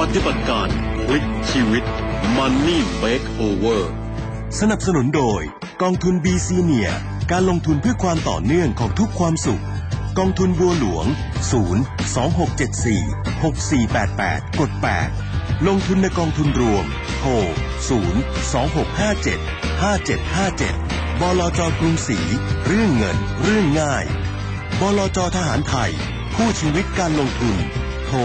ปฏิบัติการพลิกชีวิต Money Makeover สนับสนุนโดย กองทุน BC เนียการลงทุนเพื่อความต่อเนื่องของทุกความสุข กองทุนบัวหลวง 0 2674 6488 กด 8 ลงทุนในกองทุนรวมโทร0 2657 5757 บลจกรุงศรีเรื่องเงิน เรื่องง่าย บลจทหารไทย คู่ชีวิตการลงทุน โทร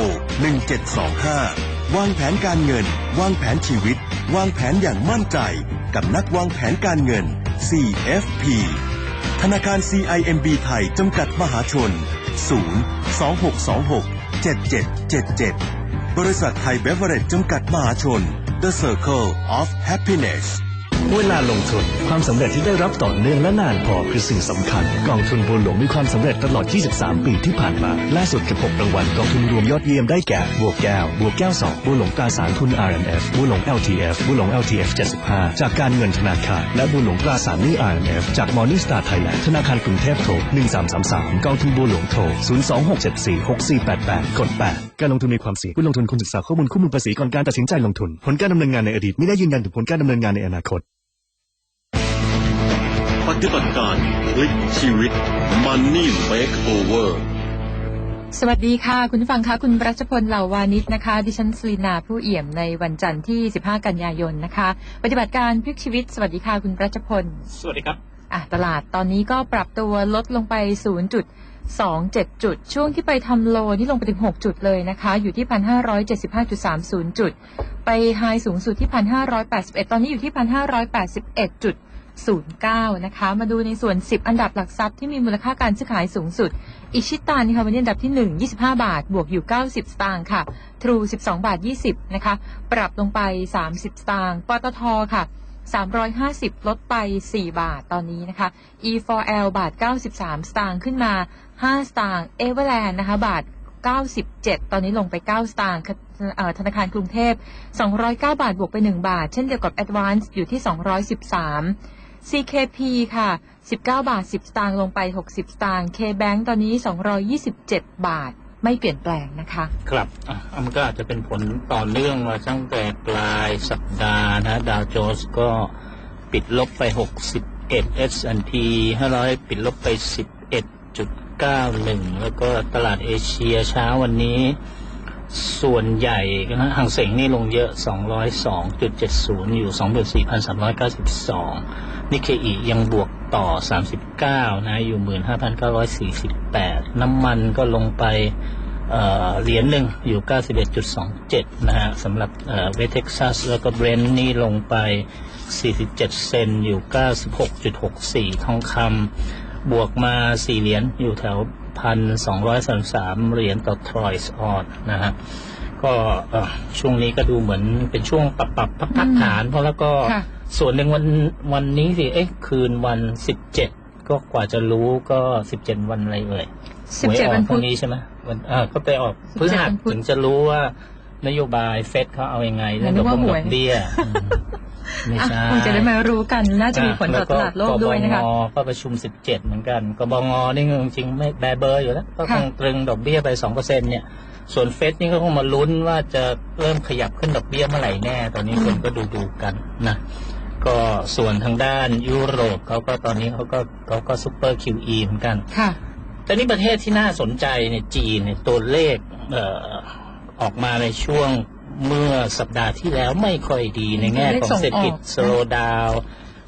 1725 วางแผนการเงิน วางแผนชีวิต วางแผนอย่างมั่นใจ กับนักวางแผนการเงิน CFP ธนาคาร CIMB ไทย จำกัดมหาชน 0 2626 7777 บริษัทไทยเบเวอร์เรจจำกัดมหาชน The Circle of Happiness เวลาลงทุน ความสำเร็จที่ได้รับต่อเนื่องและนานพอคือสิ่งสำคัญ กองทุนบัวหลวงมีความสำเร็จตลอด 23 ปีที่ผ่านมา ล่าสุดกับ6รางวัลกองทุนรวมยอดเยี่ยมได้แก่ บัวแก้ว บัวแก้ว 2 บัวหลวงตราสารทุน RMF บัวหลวง LTF บัวหลวง LTF 75 จากการเงินธนาคาร และบัวหลวงตราสารหนี้ RMF จาก Morning Star Thailand ธนาคารกรุงเทพโทร 1333 กองทุนบัวหลวงโทร 026746488 กด 8 การลงทุนมีความเสี่ยงผู้ลงทุนควรศึกษาข้อมูลคู่มือภาษีก่อนการตัดสินใจลงทุน ผลการดำเนินงานในอดีตไม่ได้ยืนยันถึงผลการดำเนินงานในอนาคต ปฏิบัติการพลิกชีวิต Money Makeover สวัสดีค่ะ คุณผู้ฟังคะคุณรัชพลเหล่าวานิชนะคะ ดิฉันสลีนาผู้เอี่ยมในวันจันทร์ที่ 15 กันยายนนะคะ ปฏิบัติการพลิกชีวิต สวัสดีค่ะ คุณรัชพล สวัสดีครับอะตลาดตอนนี้ก็ปรับตัวลดลงไป0.27 จุด ช่วงที่ไปทำโลนี่ลงไปถึง 6 จุดเลยนะคะ อยู่ที่ 1,575.30 จุด ไปไฮสูงสุดที่ 1,581 ตอนนี้อยู่ที่ 1,581จุด 09 นะคะ มาดูในส่วน 10 อันดับหลักทรัพย์ที่มีมูลค่าการซื้อขายสูงสุด อิชิตันค่ะวันนี้อันดับที่ 1 25 บาท บวกอยู่ 90 สตางค์ค่ะ ทรู 12 บาท 20 นะคะ ปรับลงไป 30 สตางค์ ปตทค่ะ 350 ลดไป 4 บาทตอนนี้นะคะ E4L บาท 93 สตางค์ขึ้นมา 5 สตางค์เอเวอร์แลนด์นะคะ บาท 97 ตอนนี้ลงไป 9 สตางค์ธนาคารกรุงเทพ 209 บาท บวกไป 1 บาท เช่นเดียวกับ Advance อยู่ที่ 213 CKP ค่ะ 19 บาท 10 สตางค์ลงไป 60 สตางค์ KBank ตอนนี้ 227 บาทไม่เปลี่ยนแปลงนะคะ ครับอะมันก็อาจจะเป็นผลต่อเนื่องมาตั้งแต่ปลายสัปดาห์นะดาวโจนส์ก็ปิดลบไป 61 S&P 500 ปิดลบไป 11.91 แล้วก็ตลาดเอเชียเช้าวันนี้ ส่วนใหญ่นะหางเสงนี่ลงเยอะ 202.70 อยู่ 24,392 นิเคอียังบวกต่อ 39 นะ อยู่ 15,948 น้ำมันก็ลงไปเหรียญหนึ่งอยู่ 91.27 นะฮะสำหรับเวเท็กซัสแล้วก็เบรนท์นี่ลงไป 47 เซนอยู่ 96.64 ทองคำบวกมา 4 เหรียญอยู่แถว 1,233 เหรียญต่อทรอยส์ออนนะฮะก็เอ่อช่วงนี้ก็ดูเหมือนเป็นช่วงปรับปรับพักพักอืมฐาน เพราะแล้วก็ค่ะส่วนหนึ่งวันวันนี้สิเอ๊ะคืนวันสิบเจ็ดก็กว่าจะรู้ก็สิบเจ็ดวันอะไรเอ่ยหวยอ17อวักนพพุรุ่ธงนี้ใช่ไหมวันอ่าก็ไปออกพฤหัสวันพุธถึงจะรู้ว่านโยบายเฟดเขาเอายังไงเรื่องนึดอกกว่าบงหดวอยกเบี้ยอืม ไม่ใช่อะคงจะได้มารู้กัน น่าจะมีผลต่อตลาดโลกด้วยนะคะแวก็กบงก็ประชุม 17 เหมือนกันกบงนี่จริงๆไม่แบเบอร์อยู่แล้ว ก็คค่ะงตรึงดอกเบี้ยไป 2%เนี่ย ส่วนเฟดนี่ก็คงมาลุ้นว่าจะเริ่มขยับขึ้นดอกเบี้ยเมื่อไหร่แน่ ตอนนี้คนก็ดูดูๆกันนะก็ส่วนทางด้านยุโรปเขาก็ตอนนี้เขาก็เขาก็ซูเปอร์ QE เหมือนกันค่ะแต่นี่ประเทศที่น่าสนใจเนี่ยจีนเนี่ยตัวเลขเอ่อออกมาในช่วง เมื่อสัปดาห์ที่แล้วไม่ค่อยดีในแง่ของเศรษฐกิจเลขส่งออกสโลดาว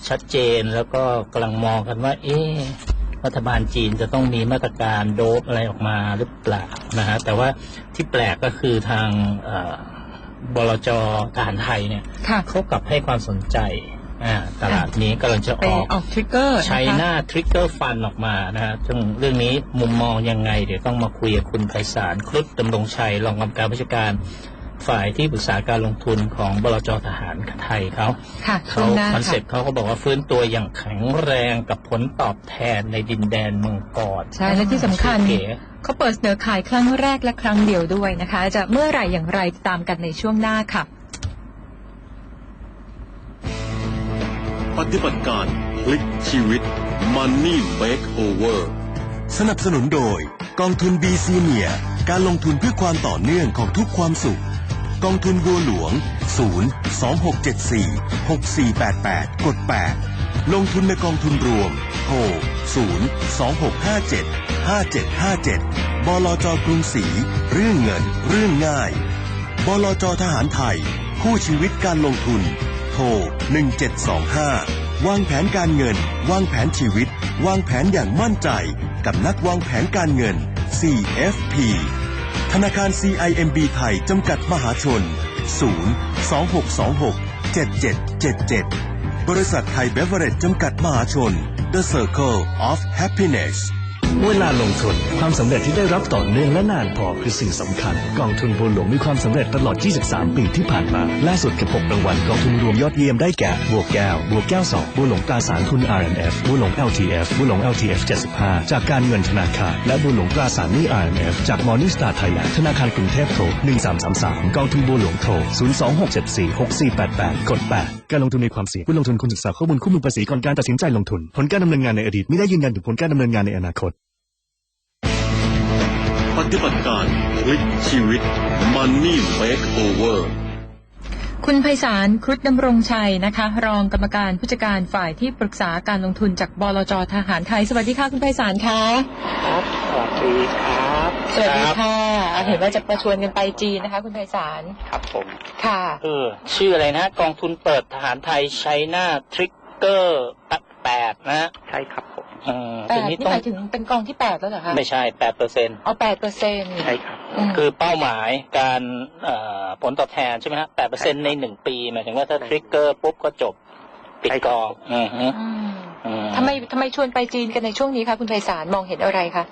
ชัดเจนแล้วก็กำลังมองกันว่า เอ๊ะรัฐบาลจีนจะต้องมีมาตรการโดบอะไรออกมาหรือเปล่านะฮะแต่ว่าที่แปลกก็คือทางเอ่อบลจทหารไทยเนี่ยค่ะเขากลับให้ความสนใจอ่าตลาดนี้กำลังจะไปออกออกทริกเกอร์ไชน่าทริกเกอร์ฟันออกมานะฮะซึ่งเรื่องนี้มุมมองยังไง เดี๋ยวต้องมาคุยกับคุณไพศาลครุฑดำรงชัยรองกรรมการผู้จัดการ ฝ่ายที่ปรึกษาการลงทุนของบลจทหารไทยเขาค่ะช่เขาวงหน้าคอนเซ็ปค่ะต์เขาก็บอกว่าฟื้นตัวอย่างแข็งแรงกับผลตอบแทนในดินแดนเมืองกอดใช่และที่สำคัญเก๋เขาเปิดเสนอขายครั้งแรกและครั้งเดียวด้วยนะคะ จะเมื่อไหร่อย่างไรติดตามกันในช่วงหน้าค่ะ ปฏิบัติการพลิกชีวิต Money Makeover สนับสนุนโดย กองทุน BC เนียการลงทุนเพื่อความต่อเนื่องของทุกความสุข กองทุนบัวหลวง 0 2674 6488 กด 8 ลงทุนในกองทุนรวมโทร0 2657 5757 บลจกรุงศรี เรื่องเงิน เรื่องง่าย บลจทหารไทย คู่ชีวิตการลงทุน โทร 1725 วางแผนการเงิน วางแผนชีวิต วางแผนอย่างมั่นใจ กับนักวางแผนการเงิน CFP ธนาคาร CIMB ไทย จำกัดมหาชน 0 2626 7777 บริษัทไทยเบเวอร์เรจจำกัดมหาชน The Circle of Happiness เวลาลงทุนความสำเร็จที่ได้รับต่อเนื่องและนานพอคือสิ่งสำคัญ กองทุนบัวหลวงมีความสำเร็จตลอด 23 ปีที่ผ่านมาล่าสุดกับ 6 รางวัลกองทุนรวมยอดเยี่ยมได้แก่บัวแก้วบัวแก้ว 2 บัวหลวงตราสารทุน RMF บัวหลวง LTF บัวหลวง LTF 75 จากการเงินธนาคาร และบัวหลวงตราสารหนี้ RMF จาก Morning Star Thailand ธนาคารกรุงเทพโทร 1333 กองทุนบัวหลวงโทร 02674 6488 กด 8 การลงทุนในความเสี่ยงผู้ลงทุนควรศึกษาข้อมูลคู่มือภาษีก่อนการตัดสินใจลงทุน ผลการดำเนินงานในอดีตไม่ได้ยืนยันถึงผลการดำเนินงานในอนาคต ฏิบัติการพลิกชีวิต Money Makeover คุณไพศาลครุฑดำรงชัยนะคะ รองกรรมการผู้จัดการฝ่ายที่ปรึกษาการลงทุนจากบลจทหารไทย สวัสดีค่ะคุณไพศาลคะครับสวัสดีครับ สวัสดีค่ะเห็นว่าจะประชวนกันไปจีนนะคะ คุณไพศาลครับผมค่ะเออชื่ออะไรนะ กองทุนเปิดทหารไทยไชน่าทริกเกอร์แปดนะใช่ครับผมเออ แปทีดนี้นี่ต้อหงมายถึงเป็นกองที่แปดแล้วเหรอคะไม่ใช่แปดเปอร์เซ็นต์เอาแปดเปอร์เซ็นต์ใช่ครับคือเป้าหมายการเอ่อผลตอบแทนใช่ไหมฮะแปดเปอร์เซ็นต์ในหนึ่งปีหมายถึงว่าถ้าทริกเกอร์ปุ๊บก็จบปิดกองอือฮึอืมทำไมทำไมชวนไปจีนกันในช่วงนี้คะคุณไพศาลมองเห็นอะไรคะ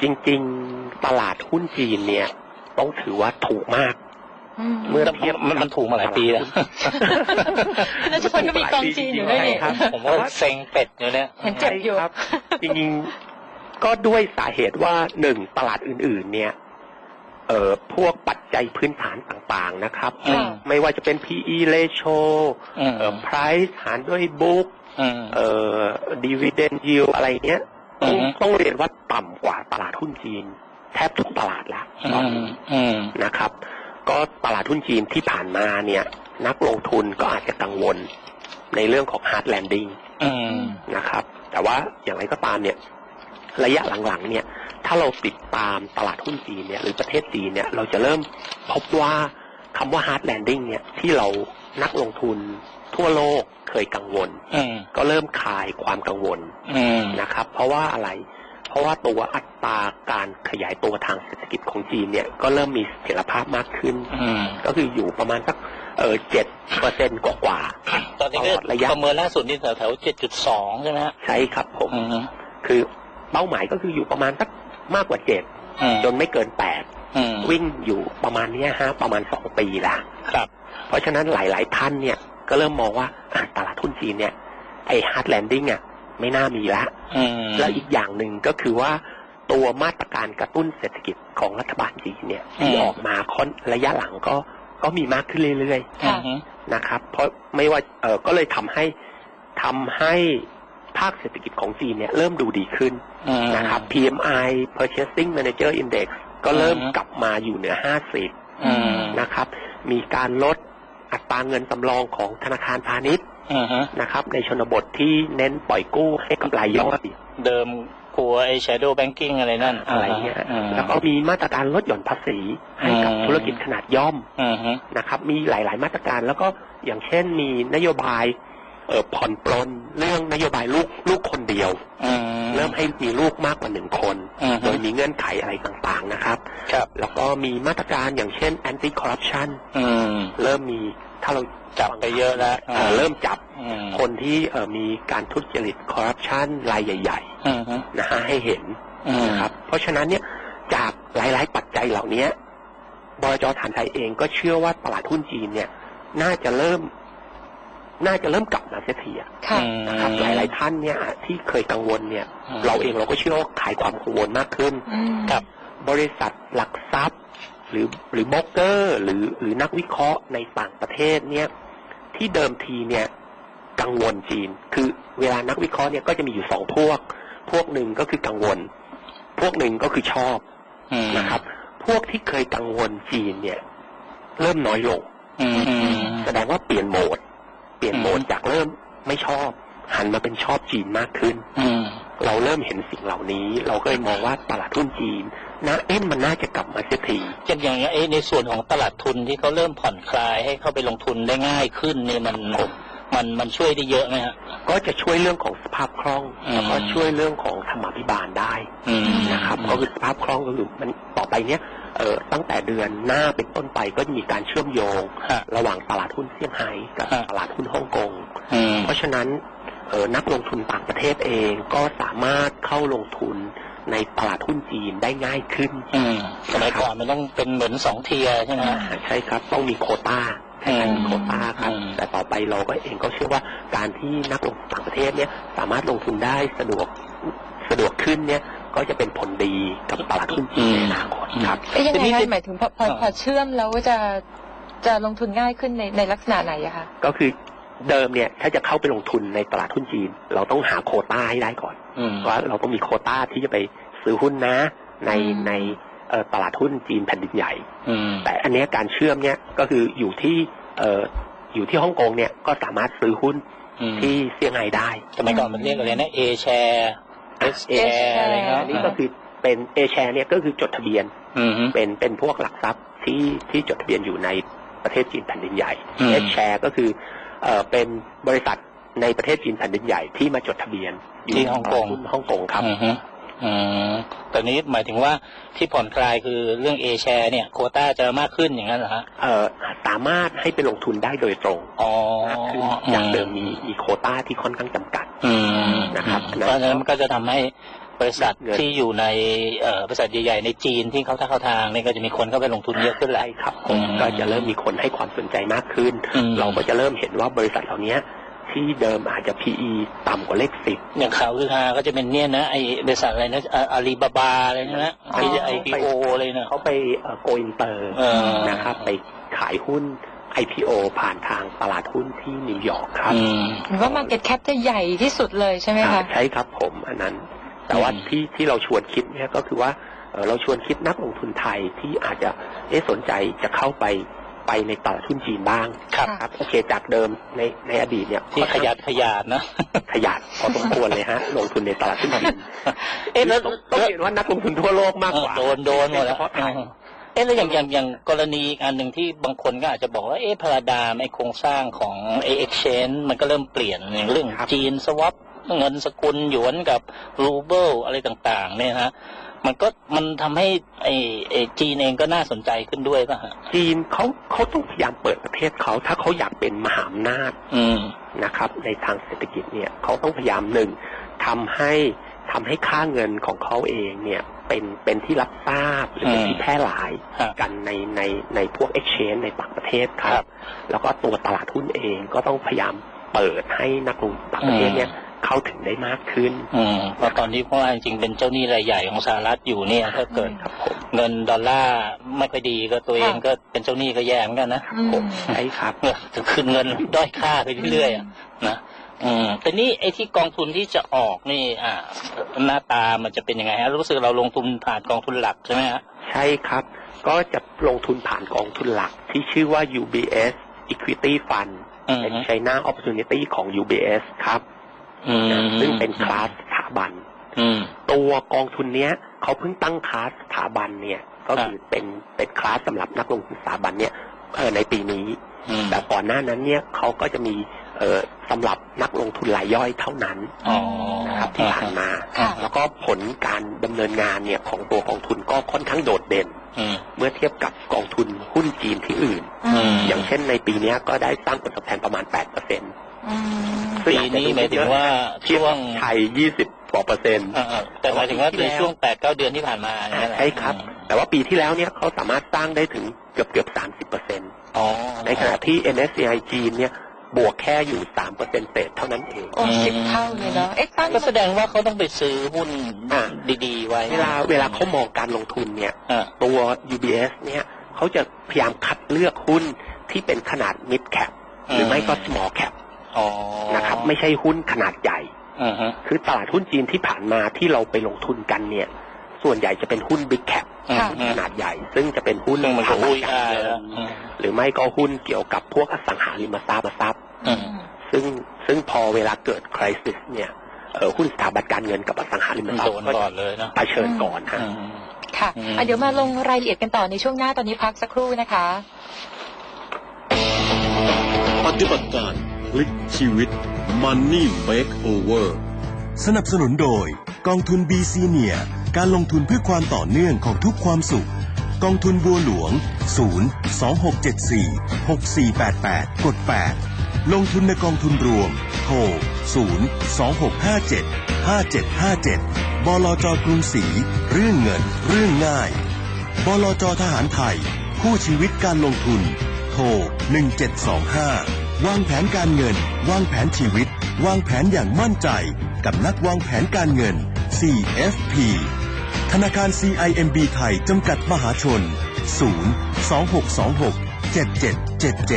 จริง ๆ ตลาดหุ้นจีนเนี่ย ต้องถือว่าถูกมาก เมื่อเทียบมันมันถูกมาหลายปีแล้วแล้วทุกคนก็มีกองจีนอยู่ด้วยนี่ใช่ครับผมว่าเซ็งเป็ดอยู่เนี่ยเห็นเจ็บอยู่ใช่ครับจริงๆก็ด้วยสาเหตุว่าหนึ่งตลาดอื่น ๆ เนี่ยเอ่อพวกปัจจัยพื้นฐานต่างๆนะครับอืมไม่ว่าจะเป็น PE ratio อืมเอ่อ price หารด้วย book อืมเอ่อ dividend yield อะไรเงี้ยต้องอือฮึต้องเรียนว่าต่ำกว่าตลาดหุ้นจีน แทบทุกตลาดแล้วตอนอืมนี้อืมนะครับ ก็ตลาดหุ้นจีนที่ผ่านมาเนี่ย นักลงทุนก็อาจจะกังวลในเรื่องของ hard landing อืมนะครับ แต่ว่าอย่างไรก็ตามเนี่ย ระยะหลังๆ เนี่ย ถ้าเราติดตามตลาดหุ้นจีนเนี่ย หรือประเทศจีนเนี่ย เราจะเริ่มพบว่าคำว่า hard landing เนี่ย ที่เรานักลงทุนทั่วโลกเคยกังวลอืมก็เริ่มคลายความกังวลอืมนะครับ เพราะว่าอะไรเพ ราะว่าตัวอัตราการขยายตัวทางเศรษฐกิจของจีนเนี่ยก็เริ่มมีเสถียรภาพมากขึ้นอืมก็คืออยู่ประมาณสักเออเจ็ดเปอร์เซ็นกว่าตอนนี้ก็ตลอดระยะประเมินล่าสุดนี่แถวแถวเจ็ดจุดสองใช่ไหมฮะๆใช่ครับผมอืมคือเป้าหมายก็คืออยู่ประมาณสักมากกว่าเจ็ดอืมจนไม่เกินแปดอืมวิ่งอยู่ประมาณเนี้ยฮะประมาณสองปีละครับ เพราะฉะนั้นหลาย ๆ ท่านเนี่ยก็เริ่มมองว่าอะตลาดทุนจีนเนี่ยไอ้ฮาร์ดแลนดิ้งอะ ไม่น่ามีละอืมแล้วอีกอย่างหนึ่งก็คือว่าตัวมาตรการกระตุ้นเศรษฐกิจของรัฐบาลจีนเนี่ยที่ออกมาค่อนระยะหลังก็ก็มีมากขึ้นเรื่อยอืมๆนะครับ เพราะไม่ว่าเออก็เลยทำให้ทำให้ภาคเศรษฐกิจของจีนเนี่ยเริ่มดูดีขึ้นอืมนะครับ PMI Purchasing Manager Index ก็เริ่มอืมกลับมาอยู่เหนือ 50อืมนะครับ มีการลดอัตราเงินสำรองของธนาคารพาณิชย์อืม นะครับ ในชนบทที่เน้นปล่อยกู้ให้กำไรย่อยเดิมกลัวไอ้ shadow banking อะไรนั่นอะไรเงี้ยอืมแล้วก็มีมาตรการลดหย่อนภาษีให้กับอืมธุรกิจขนาดย่อมอืมนะครับ มีหลาย ๆ มาตรการแล้วก็อย่างเช่นมีนโยบายเอ่อผ่อนปลนเรื่องนโยบายลูกลูกคนเดียวอืมเริ่มให้มีลูกมากกว่าหนึ่งคนอืมโดยมีเงื่อนไขอะไรต่างๆนะครับ ครับ แล้วก็มีมาตรการอย่างเช่น anti corruption อืมเริ่มมี ถ้าเราจับไปเยอะแล้วเอ่อเริ่มจับอืมคนที่เอ่อมีการทุจริตคอร์รัปชันรายใหญ่อืมๆนะฮะให้เห็นอืมนะครับ เพราะฉะนั้นเนี่ยจากหลาย ๆ ปัจจัยเหล่านี้บลจฐานไทยเองก็เชื่อว่าตลาดหุ้นจีนเนี่ย น่าจะเริ่ม น่าจะเริ่มกลับมาเสียทีอะค่ะนะครับ หลาย ๆ ท่านเนี่ยที่เคยกังวลเนี่ยอืมเราเองเราก็เชื่อว่าขายความกังวลมากขึ้นอืมครับบริษัทหลักทรัพย์ หรือหรือโบรกเกอร์หรือหรือนักวิเคราะห์ในต่างประเทศเนี่ยที่เดิมทีเนี่ยกังวลจีน คือเวลานักวิเคราะห์เนี่ยก็จะมีอยู่สองพวก พวกหนึ่งก็คือกังวล พวกหนึ่งก็คือชอบอืมนะครับ พวกที่เคยกังวลจีนเนี่ย เริ่มน้อยลงอืมอืมแสดงว่าเปลี่ยนโหมด เปลี่ยนโหมดจากเริ่มไม่ชอบ หันมาเป็นชอบจีนมากขึ้นอืมเราเริ่มเห็นสิ่งเหล่านี้ เราก็เลยมองว่าตลาดหุ้นจีน นะเอ็นมันน่าจะกลับมาเสียทีอย่างอย่างเอ้ในส่วนของตลาดทุนที่เขาเริ่มผ่อนคลายให้เข้าไปลงทุนได้ง่ายขึ้นนี่มันมันมันช่วยได้เยอะไหมฮะก็จะช่วยเรื่องของสภาพคล่องอืมแล้วก็ช่วยเรื่องของธรรมาภิบาลได้อืมนะครับก็คือสภาพคล่องก็คือมันต่อไปเนี้ยเอ่อตั้งแต่เดือนหน้าเป็นต้นไปก็จะมีการเชื่อมโยงฮะระหว่างตลาดหุ้นเซี่ยงไฮ้กับฮะตลาดหุ้นฮ่องกงอืมเพราะฉะนั้นเอ่อนักลงทุนต่างประเทศเองก็สามารถเข้าลงทุน ในตลาดหุ้นจีนได้ง่ายขึ้นอืมสมัยก่อนมันต้องเป็นเหมือนสองเทียร์ใช่ไหมฮะใช่ครับ ต้องมีโควต้าใช่ครับอืมมีโควต้าครับอืมแต่ต่อไปเราก็เองก็เชื่อว่าการที่นักลงทุนต่างประเทศเนี่ยสามารถลงทุนได้สะดวกสะดวกขึ้นเนี่ยก็จะเป็นผลดีกับตลาดหุ้นจีนในอนาคตครับเอ๊ะยังไงทีนี้คะหมายถึงพอพออ่าพอเชื่อมแล้วจะจะลงทุนง่ายขึ้นในในลักษณะไหนอะคะก็คือ เดิมเนี่ยถ้าจะเข้าไปลงทุนในตลาดหุ้นจีน เราต้องหาโควต้าให้ได้ก่อนอืมว่าเราต้องมีโควต้าที่จะไปซื้อหุ้นนะ ในอืมในเอ่อตลาดหุ้นจีนแผ่นดินใหญ่อืมแต่อันเนี้ยการเชื่อมเนี่ยก็คืออยู่ที่เอ่ออยู่ที่ฮ่องกงเนี่ยก็สามารถซื้อหุ้นอืมที่เซี่ยงไฮ้ได้สมัยก่อนมันเรียกอะไรนะเอแชร์เอสแช A ร์อะไรเงี้ยอันนี้ก็คือเป็นเอแชร์เนี่ยก็คือจดทะเบียนอืมเป็นเป็นพวกหลักทรัพย์ที่ที่จดทะเบียนอยู่ในประเทศจีนแผ่นดินใหญ่อืมเอแชร์ก็คือ เอ่อเป็นบริษัทในประเทศจีนแผ่นดินใหญ่ที่มาจดทะเบียนอยู่ที่ฮ่องกงในหุ้นฮ่องกงครับอืมฮึอืมแต่นี้หมายถึงว่าที่ผ่อนคลายคือเรื่องเอแชร์เนี่ยโควต้าจะมากขึ้นอย่างนั้นเหรอฮะเอ่อสามารถให้ไปลงทุนได้โดยตรงอ๋อมากขึ้นจากเดิมมีมีโควต้าที่ค่อนข้างจำกัด อืมนะครับเพราะฉะนั้นมันก็จะทำให้ บริษัทเงินที่อยู่ในเอ่อบริษัทใหญ่ๆในจีนที่เขาท่าเข้าทางเนี่ยก็จะมีคนเข้าไปลงทุนเยอะขึ้นแหละใช่ครับผอืมมก็จะเริ่มมีคนให้ความสนใจมากขึ้นอืมเราก็จะเริ่มเห็นว่าบริษัทเหล่านี้ที่เดิมอาจจะ PE ต่ำกว่าเลขสิบอย่างข่าวคือฮาก็จะเป็นเนี่ยนะไอ้บริษัทอะไรนะอาลีบาบาอะไรนะอ๋อที่จะไอพีโอเลยนะเขาไปโกอินเตอร์เออนะครับไปขายหุ้น IPO ผ่านทางตลาดหุ้นที่นิวยอร์กครับอืมเห็นว่า Market Cap จะใหญ่ที่สุดเลยใช่ไหมอ่าคะใช่ครับผมอันนั้น แต่ว่าอืมที่ที่เราชวนคิดเนี่ยก็คือว่าเอ่อเราชวนคิดนักลงทุนไทยที่อาจจะเอ๊ะสนใจจะเข้าไปไปในตลาดหุ้นจีนบ้างครับครับโอเคจากเดิมในในอดีตเนี่ยที่ขยันขยาดนะขยันพอสมควรเลยฮะ ลงทุนในตลาดหุ้นจีนเอ๊ะแล้วต้องต้องเห็นว่านักลงทุนทั่วโลกมากกว่าเออโดนโดนหมดแล้วเฉพาะไทยเอ๊ะแล้วอย่างอย่างอย่างกรณีอีกอันหนึ่งที่บางคนก็อาจจะบอกว่าเอ๊ะพาราดามไอ้โครงสร้างของไอ้ exchange มันก็เริ่มเปลี่ยนอย่างเรื่องครับจีนสวอป เงินสกุลหยวนกับรูเบิลอะไรต่างๆ เนี่ยฮะมันก็มันทำให้ไอ้ไอ้จีนเองก็น่าสนใจขึ้นด้วยป่ะฮะจีนเขาเขาต้องพยายามเปิดประเทศเขาถ้าเขาอยากเป็นมหาอำนาจอืมนะครับ ในทางเศรษฐกิจเนี่ยเขาต้องพยายามหนึ่งทำให้ทำให้ค่าเงินของเขาเองเนี่ยเป็นเป็นที่รับทราบหรือเป็นอืมที่แพร่หลายฮะกันในในในพวก exchange ในต่างประเทศคครัรับบแล้วก็ตัวตลาดหุ้นเองก็ต้องพยายามเปิดให้นักลงทุนต่างประเทศเนี่ย เข้าถึงได้มากขึ้น อืมเพราะตอนนี้เพราะว่าจริงๆเป็นเจ้าหนี้รายใหญ่ของสหรัฐอยู่เนี่ย ถ้าเกิดครับผมเงินดอลลาร์ไม่ค่อยดีก็ตัวเองก็เป็นเจ้าหนี้ก็แย่เหมือนกันนะอืมผมใช่ครับเนี่ยจะขึ้นเงินด้อยค่าไปเรื่อยๆอะนะอืมแต่นี่ไอ้ที่กองทุนที่จะออกนี่ อ่า หน้าตามันจะเป็นยังไงฮะรู้สึกเราลงทุนผ่านกองทุนหลักใช่ไหมฮะใช่ครับ ก็จะลงทุนผ่านกองทุนหลัก ที่ชื่อว่า UBS Equity Fund อืมเป็น China Opportunity ของ UBS ครับอืม ซึ่งเป็นคลาสสถาบันอืมตัวกองทุนเนี้ยเขาเพิ่งตั้งคลาสสถาบันเนี่ย ก็คือเป็นเป็นคลาสสำหรับนักลงทุนสถาบันเนี่ยเออในปีนี้อืมแต่ก่อนหน้านั้นเนี่ยเขาก็จะมีเออสำหรับนักลงทุนรายย่อยเท่านั้นอ๋อนะครับที่ผ่านมาค่ะแล้วก็ผลการดำเนินงานเนี่ยของตัวกองทุนก็ค่อนข้างโดดเด่นอืมเมื่อเทียบกับกองทุนหุ้นจีนที่อื่นอืมอย่างเช่นในปีเนี้ยก็ได้สร้างผลตอบแทนประมาณ 8%เปอร์เซ็นต์อืม ปีนี้หมายถึงว่าเทียบช่วกังบไทย20กว่าเปอร์เซ็นต์อ่าๆแต่หมายถึงว่าในช่วงแปดเก้าเดือนที่ผ่านมาเนี่ยแหละใช่ครับ แต่ว่าปีที่แล้วเนี่ยเขาสามารถสร้างได้ถึงเกือบเกือบ30เปอร์เซ็นต์อ๋อในขณะที่ NSCI จีนเนี่ยบวกแค่อยู่3เปอร์เซ็นต์เศษเท่านั้นเองโอ้สิบเท่าเลยเนาะเอ๊ะตั้งก็แสดงว่าเขาต้องไปซื้อหุ้นอ่าดีๆ ไว้ เวลาเวลาเขามองการลงทุนเนี่ยอ่าตัว UBS เนี่ยเขาจะพยายามคัดเลือกหุ้นที่เป็นขนาด mid cap หรือไม่ก็ small cap อ๋อ นะครับไม่ใช่หุ้นขนาดใหญ่อือฮะคือตลาดหุ้นจีนที่ผ่านมาที่เราไปลงทุนกันเนี่ย ส่วนใหญ่จะเป็นหุ้น big cap อืมหุ้นขนาดใหญ่ ซึ่งจะเป็นหุ้นซึ่งมันก็ทางอุ้ยการอ้ายเงิแล้วนอืมหรือรือไม่ก็หุ้นเกี่ยวกับพวกอสังหาริมทรัพย์ทรัพย์อืมซึ่งซึ่งพอเวลาเกิดคริสิสเนี่ยเออหุ้นสถาบันการเงินกับอสังหาริมทรัพโดย์นก็ก่อจะนเลยนะเผชิญก่อนฮะอืมค่ะอืมอะเดี๋ยวมาลงรายละเอียดกันต่อในช่วงหน้าตอนนี้พักสักครู่นะคะ ปฏิบัติการ พลิกชีวิต Money Makeover สนับสนุนโดย กองทุน BC เนียการลงทุนเพื่อความต่อเนื่องของทุกความสุข กองทุนบัวหลวง 0 2674 6488 กด 8 ลงทุนในกองทุนรวม โทร 0 2657 5757 บลจกรุงศรีเรื่องเงิน เรื่องง่าย บลจทหารไทย คู่ชีวิตการลงทุน โทร 1725 วางแผนการเงิน วางแผนชีวิต วางแผนอย่างมั่นใจ กับนักวางแผนการเงิน CFP ธนาคาร CIMB ไทย จำกัดมหาชน 0 2626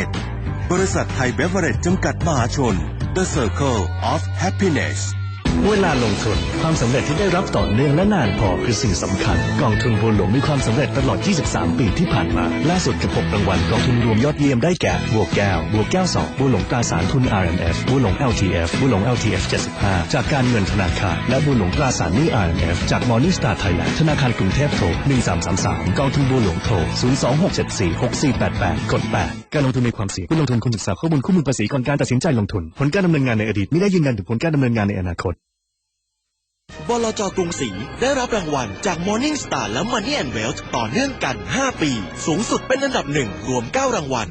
7777 บริษัทไทยเบเวอเรจจำกัดมหาชน The Circle of Happiness เวลาลงทุนความสำเร็จที่ได้รับต่อเนื่องและนานพอคือสิ่งสำคัญ กองทุนบัวหลวงมีความสำเร็จตลอด 23 ปีที่ผ่านมา ล่าสุดกับ6รางวัลกองทุนรวมยอดเยี่ยมได้แก่ บัวแก้ว บัวแก้ว 2 บัวหลวงตราสารทุน RMF บัวหลวง LTF บัวหลวง LTF 75 จากการเงินธนาคาร และบัวหลวงตราสารนี้ RMF จาก Morning Star Thailand ธนาคารกรุงเทพโทร 1333 กองทุนบัวหลวงโทร 026746488 กด 8 การลงทุนมีความเสี่ยงผู้ลงทุนควรศึกษาข้อมูลคู่มือภาษีก่อนการตัดสินใจลงทุน ผลการดำเนินงานในอดีตไม่ได้ยืนยันถึงผลการดำเนินงานในอนาคตบลจกรุงศรีได้รับรางวัลจาก Morning Star และ Money and Wealth ต่อเนื่องกัน 5 ปี สูงสุดเป็นอันดับหนึ่งรวม 9 รางวัล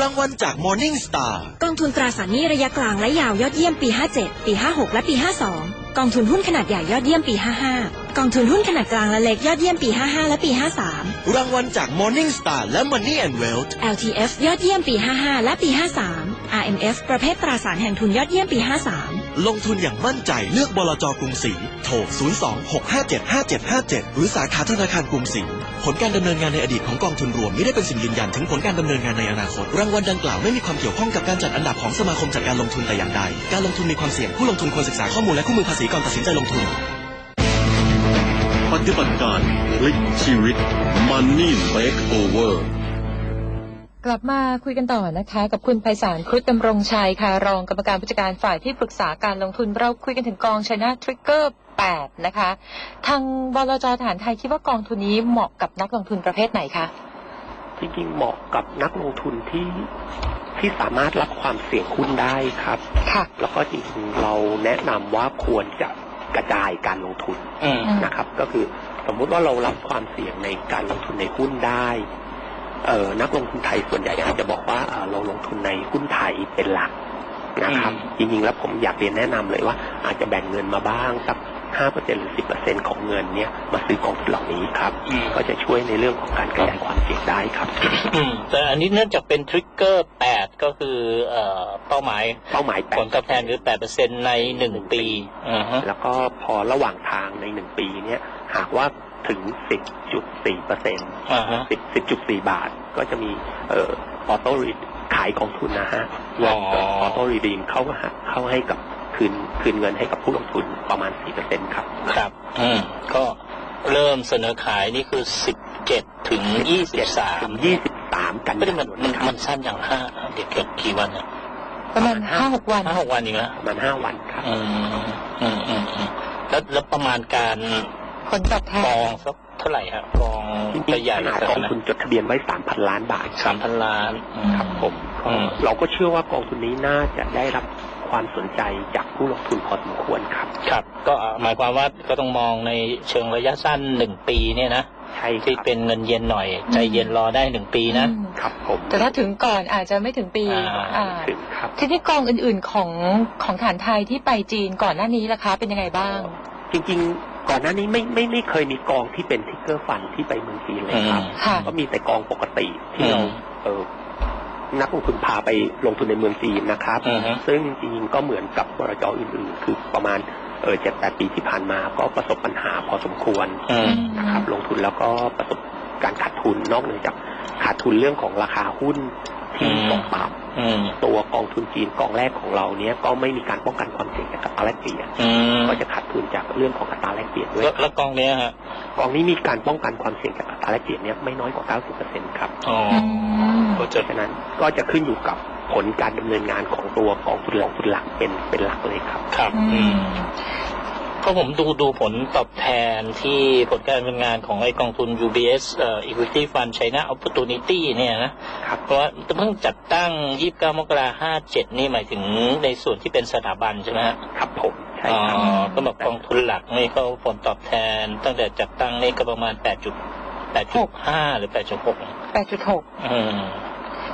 รางวัลจาก Morning Star กองทุนตราสารหนี้ระยะกลางและยาวยอดเยี่ยมปี 57 ปี 56 และปี 52 กองทุนหุ้นขนาดใหญ่ยอดเยี่ยมปี 55 กองทุนหุ้นขนาดกลางและเล็กยอดเยี่ยมปี 55 และปี 53 รางวัลจาก Morning Star และ Money and Wealth LTF ยอดเยี่ยมปี 55 และปี 53 RMF ประเภทตราสารแห่งทุนยอดเยี่ยมปี 53 ลงทุนอย่างมั่นใจเลือกบลจกรุงศรีโทร 026575757 หรือสาขาธนาคารกรุงศรีผลการดำเนินงานในอดีตของกองทุนรวมไม่ได้เป็นสิ่งยืนยันถึงผลการดำเนินงานในอนาคต รางวัลดังกล่าวไม่มีความเกี่ยวข้องกับการจัดอันดับของสมาคมจัดการลงทุนแต่อย่างใด การลงทุนมีความเสี่ยงผู้ลงทุนควรศึกษาข้อมูลและคู่มือภาษีก่อนตัดสินใจลงทุน ปฏิบัติการพลิกชีวิต Money Makeover กลับมาคุยกันต่อนะคะ กับคุณไพศาลครุฑดำรงชัยค่ะ รองกรรมการผู้จัดการฝ่ายที่ปรึกษาการลงทุนเราคุยกันถึงกองชนะทริกเกอร์8นะคะ ทางบลจทหารไทยคิดว่ากองทุนนี้เหมาะกับนักลงทุนประเภทไหนคะจริงๆเหมาะกับนักลงทุนที่ที่สามารถรับความเสี่ยงหุ้นได้ครับ ค่ะ แล้วก็จริงๆเราแนะนำว่าควรจะ กระจายการลงทุนอืมนะครับ ก็คือสมมุติว่าเรารับความเสี่ยงในการลงทุนในหุ้นได้เออนักลงทุนไทยส่วนใหญ่อาจจะบอกว่าเอ่อเราลงทุนในหุ้นไทยเป็นหลักนะครับ จริงๆแล้วผมอยากเรียนแนะนำเลยว่า อาจจะแบ่งเงินมาบ้างสัก ห้าเปอร์เซ็นหรือสิบเปอร์เซ็นของเงินเนี่ยมาซื้อกองทุนเหล่านี้ครับอืมก็จะช่วยในเรื่องของการกระจายความเสี่ยงได้ครับอืมแต่อันนี้เนื่องจากเป็นทริกเกอร์แปดก็คือเอ่อเป้าหมายเป้าหมายแปผดลตอบแทนคือแปดเปอร์เซ็นในหนึ่งปีอ่าฮะแล้วก็พอระหว่างทางในหนึ่งปีเนี่ยหากว่าถึงสิบจุดสี่เปอร์เซ็นอ่าฮะสิบสิบจุดสี่บาท ก็จะมีเอ่อออโต้รีขายกองทุนนะฮะอ๋อออโต้รีดีมเข้าหาเข้าให้กับ คืนคืนเงินให้กับผู้ลงทุนประมาณสี่เปอร์เซ็นครับ ครับ อืมก็เริ่มเสนอขายนี่คือสิบเจ็ดถึงยี่สิบสามถึงยี่สิบสามกันไม่ได้มันมันครับมันสั้นอย่างห้าเด็กเกือบกี่วันอะประมาณห้าหกวันห้าหกวันเองนะประมาณห้าวันครับอืมอืมอืมอืมแล้วแล้วประมาณการผลตอบแทกนองสักเท่าไหร่ฮะกองจริงใหญ่ๆขนาดสักกองเท่าไหร่ทุนจดทะเบียนไว้สามพันล้านบาทคสารับมพันล้านอืมครับผมอืมเราก็เชื่อว่ากองทุนนี้น่าจะได้รับ ความสนใจจากผู้ลงทุนพอสมควรครับ ครับ ก็หมายความว่าก็ต้องมองในเชิงระยะสั้นหนึ่งปีเนี่ยนะใช่คที่รับเป็นเงินเย็นหน่อย ใจเย็นรอได้หนึ่งปีนะอืมครับผมแต่ถ้าถึงก่อนอาจจะไม่ถึงปีอ่าอ่าถึงครับทีนี้กองอื่นๆของของฐานไทยที่ไปจีนก่อนหน้านี้ล่ะคะ เป็นยังไงบ้าง จริงๆ ก่อนหน้านี้ไม่ไม่ไม่เคยมีกองที่เป็นทิกเกอร์ฟันที่ไปเมืองจีนเลยครับค่ะก็มีแต่กองปกติที่เราอืมเออ นักลงทุนพาไปลงทุนในเมืองจีนนะครับอือฮึซึ่งจริงๆก็เหมือนกับบรจอื่นๆ คือประมาณเออเจ็ดแปดปีที่ผ่านมาก็ประสบปัญหาพอสมควรอืมนะครับ ลงทุนแล้วก็ประสบการขาดทุนนอกเหนือจากขาดทุนเรื่องของราคาหุ้น ที่อืมตกต่ำอืมตัวกองทุนจีนกองแรกของเราเนี้ยก็ไม่มีการป้องกันความเสี่ยงจากอัตราแลกเปลี่ยนอืมก็จะขาดทุนจากเรื่องของอัตราแลกเปลี่ยนด้วยแล้วแล้วกองเนี้ยฮะกองนี้มีการป้องกันความเสี่ยงจากอัตราแลกเปลี่ยนเนี้ยไม่น้อยกว่า 90%ครับอ๋ออืมเอจะเพราะฉะนั้นก็จะขึ้นอยู่กับผลการดำเนินงานของตัวกองทุนหลักทุนหลักเป็นเป็นหลักเลยครับ ครับอือืมม ก็ผมดูดูผลตอบแทนที่ผลการดำเนินงานของไอ้กองทุน UBS เอ่อ Equity Fund China Opportunity เนี่ยนะครับเพราะว่าเพิ่งจัดตั้ง 29 มกราคม57 นี่หมายถึงในส่วนที่เป็นสถาบันใช่ไหมฮะครับผมใช่อ๋อครับก็แบบกองทุนหลักนี่ก็ผลตอบแทนตั้งแต่จัดตั้งนี่ก็ประมาณ 8 8.5 หรือ 8.6แปดจุดหกอืม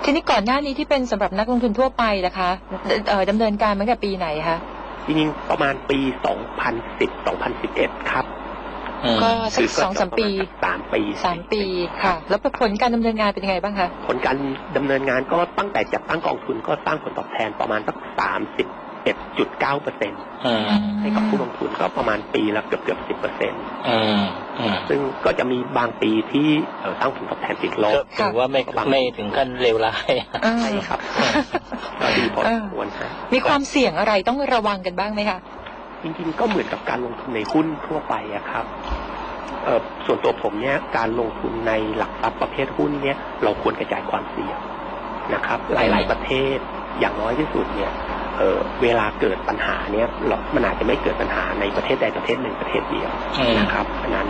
ทีนี้ก่อนหน้านี้ที่เป็นสำหรับนักลงทุนทั่วไปนะคะเอ่อดำเนินการมาตั้งแต่ปีไหนคะ จริงๆประมาณปี 2010 2011 ครับอืมก็สัคืกก็สองสามปีสามปีสามปีค่ะ แล้วผลการดำเนินงานเป็นยังไงบ้างคะผลการดำเนินงานก็ตั้งแต่จัดตั้งกองทุนก็สร้างผลตอบแทนประมาณสัก31.9 เปอร์เซ็นต์อืมให้กับผู้ลงทุนก็ประมาณปีละเกือบเกือบ10เปอร์เซ็นต์อืมอืมซึ่งก็จะมีบางปีที่เอ่อสร้างผลตอบแทนติดลก็บถือว่าไม่ไม่ถึงขั้นเลวร้ายเออใช่ครับก็ดีพอสมควรฮะมีความเสี่ยงอะไรต้องระวังกันบ้างไหมคะจริงๆก็เหมือนกับการลงทุนในหุ้นทั่วไปอะครับเอ่อส่วนตัวผมเนี่ยการลงทุนในหลักทรัพย์ประเภทหุ้นเนี่ยเราควรกระจายความเสี่ยงนะครับ หลาย ๆ ประเทศอย่างน้อยที่สุดเนี่ย เอ่อเวลาเกิดปัญหาเนี่ยเรามันอาจจะไม่เกิดปัญหาในประเทศใดประเทศหนึ่งประเทศเดียวอืมนะครับอันนั้น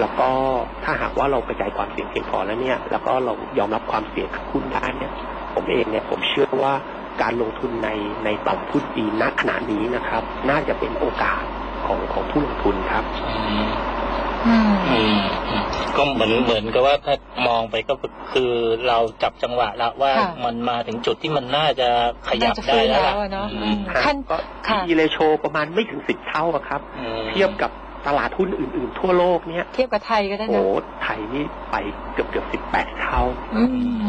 แล้วก็ถ้าหากว่าเรากระจายความเสี่ยงเพียงพอแล้วเนี่ย แล้วก็เรายอมรับความเสี่ยงกับหุ้นได้เนี่ย ผมเองเนี่ยผมเชื่อว่าการลงทุนในในตลาดหุ้นจีนณขณะนี้นะครับ น่าจะเป็นโอกาสของของผู้ลงทุนครับ อืมอืมอืมอืมก็เหมือนเหมือนกับว่าถ้ามองไปก็คือเราจับจังหวะแล้วว่าค่ะมันมาถึงจุดที่มันน่าจะขยัน่าบจะได้ฟื้นแล้วแล้ล่ะวอะเนาะอือืมมขั้นก็ค่ะ PE ratio ประมาณไม่ถึงสิบเท่าอะครับอืมเทียบกับ ตลาดหุ้นอื่น ๆ ทั่วโลกเนี่ยเทียบกับไทยก็ได้โอ้นะโหไทยนี่ไปเกือบเกือบสิบแปดเท่าอื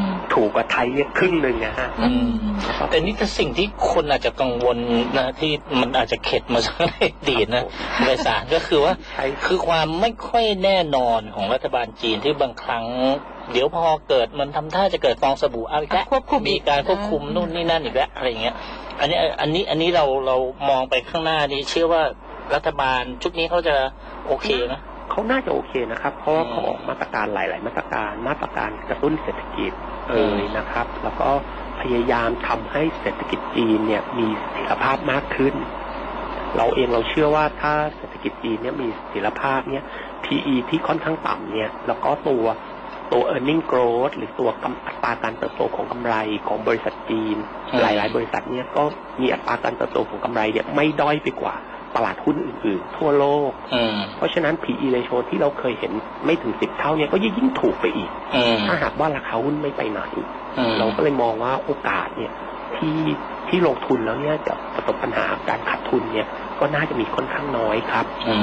มถูกกว่าไทยเนี่ยครึ่งหนึ่งนะฮะอืมนะครับแต่นี่คือสิ่งที่คนอาจจะกังวลนะที่มันอาจจะเข็ดมาจากในอดีตนะในสารก็คือว่าใช่คือความไม่ค่อยแน่นอนของรัฐบาลจีนที่บางครั้งเดี๋ยวพอเกิดมันทำท่าจะเกิดฟองสบู่เอาอีกแล้วควบคุมอีมีกการควบคุมอ่านู่นนี่นั่นอีกแล้วอะไรอย่างเงี้ย อันนี้อันนี้อันนี้เราเรามองไปข้างหน้านี้เชื่อว่า รัฐบาล ชุดนี้เขาจะโอเคไหมเขาน่าจะโอเคนะครับ เพราะว่าอืมเขาออกมาตรการหลาย ๆ มาตรการมาตรการกระตุ้นเศรษฐกิจเอ่ยนะครับ แล้วก็พยายามทำให้เศรษฐกิจจีนเนี่ยมีเสถียรภาพมากขึ้น เราเองเราเชื่อว่าถ้าเศรษฐกิจจีนเนี่ยมีเสถียรภาพเนี่ย PE ที่ค่อนข้างต่ำเนี่ย แล้วก็ตัวตัว e a r n i n g growth หรือตัวกำอัตราการเติบโตของกำไรของบริษัทจีนอืมหลาย ๆ บริษัทเนี่ยก็มีอัตราการเติบโตของกำไรเนี่ยไม่ด้อยไปกว่า ตลาดหุ้นอื่นๆ ทั่วโลกอืมเพราะฉะนั้น PE ratio ที่เราเคยเห็นไม่ถึงสิบเท่าเนี่ยก็ยิ่งถูกไปอีกอืมถ้าหากว่าราคาหุ้นไม่ไปไหนอืมเราก็เลยมองว่าโอกาสเนี่ยที่ที่ลงทุนแล้วเนี่ยจะประสบปัญหาการขาดทุนเนี่ย ก็น่าจะมีค่อนข้างน้อยครับ อื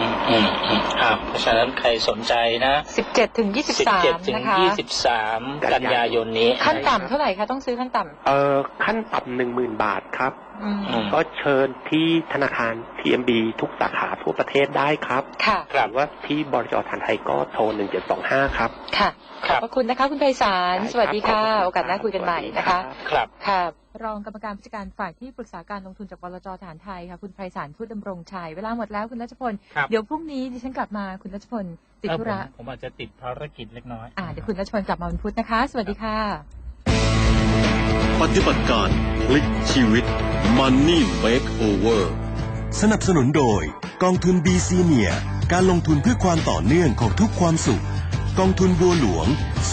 มอืมอืมอ่าเพราะฉะนั้นใครสนใจนะสิบเจ็ดถึงยี่สิบสิบสามเจ็ดถึงนะคะยี่สิบสามกันยายนนี้ ขั้นต่ำเท่าไหร่คะต้องซื้อขั้นต่เอ่อขั้นต่ำหนึ่งหมื่นบาทครับำอืมอืมก็เชิญที่ธนาคาร TMB ทุกสาขาทั่วประเทศได้ครับค่ะหรือว่าที่บริจฐานไทยก็โทร 1725 ครับ ค่ะคขรัอบบพระคุณนะคะ คุณไพศาล สวัสดีค่ะได้รับโอกาสหน้าคุยกันใหม่นะคะ ครับค่ะ รองกรรมการผู้จัดการฝ่ายที่ปรึกษาการลงทุนจากบลจฐานไทยค่ะ คุณไพศาลพูดดำรงชัย เวลาหมดแล้วคุณรัชพล ครับ เดี๋ยวพรุ่งนี้ดิฉันกลับมาคุณรัชพลติดธุระ เออผมผมอาจจะติดภารกิจเล็กน้อย อ่าเดี๋ยวคุณรัชพลกลับมาวันพุธนะคะ สวัสดีค่ะ ปฏิบัติการพลิกชีวิต Money Makeover สนับสนุนโดย กองทุน BC เนียการลงทุนเพื่อความต่อเนื่องของทุกความสุข กองทุนบัวหลวง 0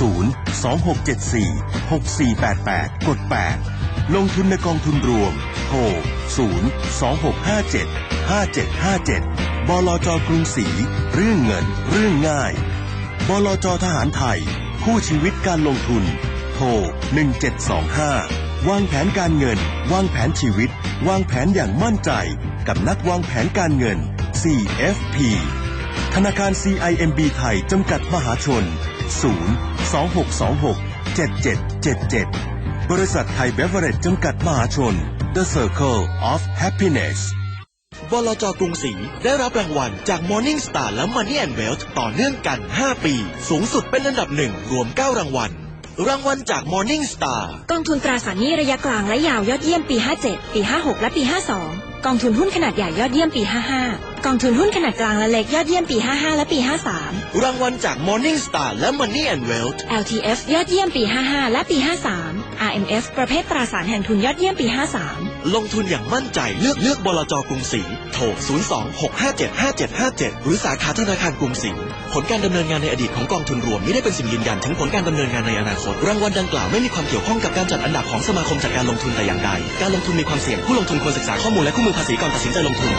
2674 6488 กด 8 ลงทุนในกองทุนรวมโทร 0 2657 5757 บลจกรุงศรี เรื่องเงิน เรื่องง่าย บลจทหารไทย คู่ชีวิตการลงทุน โทร 1725 วางแผนการเงิน วางแผนชีวิต วางแผนอย่างมั่นใจ กับนักวางแผนการเงิน CFP ธนาคาร CIMB ไทย จำกัดมหาชน 0 2626 7777 บริษัทไทยเบเวอเรจจำกัดมหาชน The Circle of Happiness บลจกรุงศรีได้รับรางวัลจาก Morning Star และ Money and Wealth ต่อเนื่องกัน 5 ปี สูงสุดเป็นอันดับหนึ่งรวม 9 รางวัล รางวัลจาก Morning Star กองทุนตราสารหนี้ระยะกลางและยาวยอดเยี่ยมปี 57 ปี 56 และปี 52 กองทุนหุ้นขนาดใหญ่ยอดเยี่ยมปี 55กองทุนหุ้นขนาดกลางและเล็กยอดเยี่ยมปี 55 และปี 53 รางวัลจาก Morning Star และ Money and Wealth LTF ยอดเยี่ยมปี 55 และปี 53 RMF ประเภทตราสารแห่งทุนยอดเยี่ยมปี 53 ลงทุนอย่างมั่นใจเลือกเลือกบลจกรุงศรีโทร 026575757 หรือสาขาธนาคารกรุงศรีผลการดำเนินงานในอดีตของกองทุนรวมไม่ได้เป็นสิ่งยืนยันถึงผลการดำเนินงานในอนาคต รางวัลดังกล่าวไม่มีความเกี่ยวข้องกับการจัดอันดับของสมาคมจัดการลงทุนแต่อย่างใด การลงทุนมีความเสี่ยงผู้ลงทุนควรศึกษาข้อมูลและคู่มือภาษีก่อนตัดสินใจลงทุน